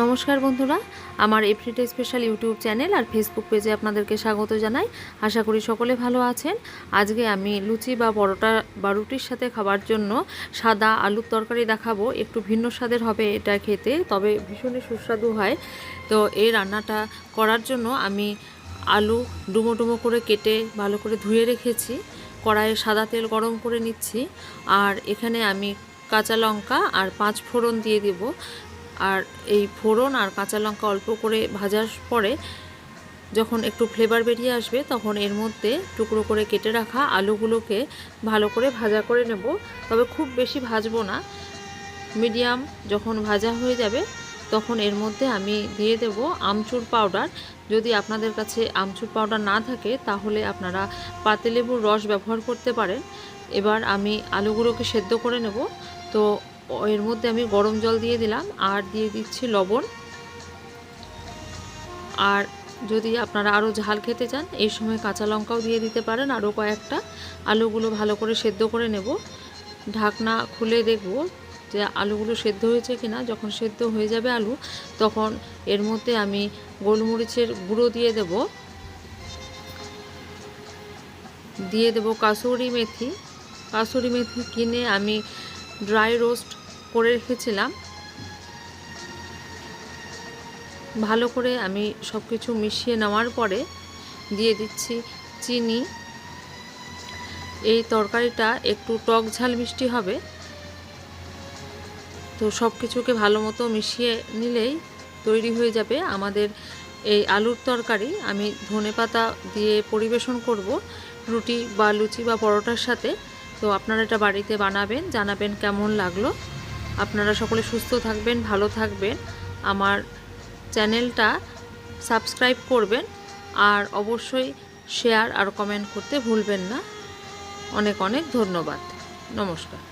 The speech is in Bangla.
নমস্কার বন্ধুরা, আমার এভরিডে স্পেশাল ইউটিউব চ্যানেল আর ফেসবুক পেজে আপনাদেরকে স্বাগত জানাই। আশা করি সকলে ভালো আছেন। আজকে আমি লুচি বা পরোটা বা রুটির সাথে খাবার জন্য সাদা আলুর তরকারি দেখাবো। একটু ভিন্ন স্বাদের হবে এটা খেতে, তবে ভীষণই সুস্বাদু হয়। তো এই রান্নাটা করার জন্য আমি আলু ডুমো ডুমো করে কেটে ভালো করে ধুয়ে রেখেছি। কড়াইয়ে সাদা তেল গরম করে নিচ্ছি। আর এখানে আমি কাঁচা লঙ্কা আর পাঁচ ফোড়ন দিয়ে দিব। আর এই ফোড়ন আর কাঁচা লঙ্কা অল্প করে ভাজার পরে যখন একটু ফ্লেভার বেরিয়ে আসবে, তখন এর মধ্যে টুকরো করে কেটে রাখা আলুগুলোকে ভালো করে ভাজা করে নেব। তবে খুব বেশি ভাজবো না। মিডিয়াম যখন ভাজা হয়ে যাবে, তখন এর মধ্যে আমি দিয়ে দেব আমচুর পাউডার যদি আপনাদের কাছে আমচুর পাউডার না থাকে, তাহলে আপনারা পাতিলেবুর রস ব্যবহার করতে পারেন। এবার আমি আলুগুলোকে সেদ্ধ করে নেব। তো এর মধ্যে আমি গরম জল দিয়ে দিলাম, আর দিয়ে দিচ্ছি লবণ। আর যদি আপনারা আরও ঝাল খেতে চান, এই সময় কাঁচা লঙ্কাও দিয়ে দিতে পারেন, আরও কয়েকটা। আলুগুলো ভালো করে সেদ্ধ করে নেব। ঢাকনা খুলে দেখব যে আলুগুলো সেদ্ধ হয়েছে কিনা। যখন সেদ্ধ হয়ে যাবে আলু, তখন এর মধ্যে আমি গোলমরিচের গুঁড়ো দিয়ে দেব। দিয়ে দেব কাসুরি মেথি। কাসুরি মেথি কিনে আমি ড্রাই রোস্ট করে রেখেছিলাম। ভালো করে আমি সব কিছু মিশিয়ে নেওয়ার পরে দিয়ে দিচ্ছি চিনি। এই তরকারিটা একটু টক ঝাল মিষ্টি হবে। তো সব কিছুকে ভালো মতো মিশিয়ে নিলেই তৈরি হয়ে যাবে আমাদের এই আলুর তরকারি। আমি ধনে পাতা দিয়ে পরিবেশন করব, রুটি বা লুচি বা পরোটার সাথে। তো আপনারা এটা বাড়িতে বানাবেন, জানাবেন কেমন লাগল। আপনারা সকলে সুস্থ থাকবেন, ভালো থাকবেন। আমার চ্যানেলটা সাবস্ক্রাইব করবেন আর অবশ্যই শেয়ার আর কমেন্ট করতে ভুলবেন না। অনেক অনেক ধন্যবাদ। নমস্কার।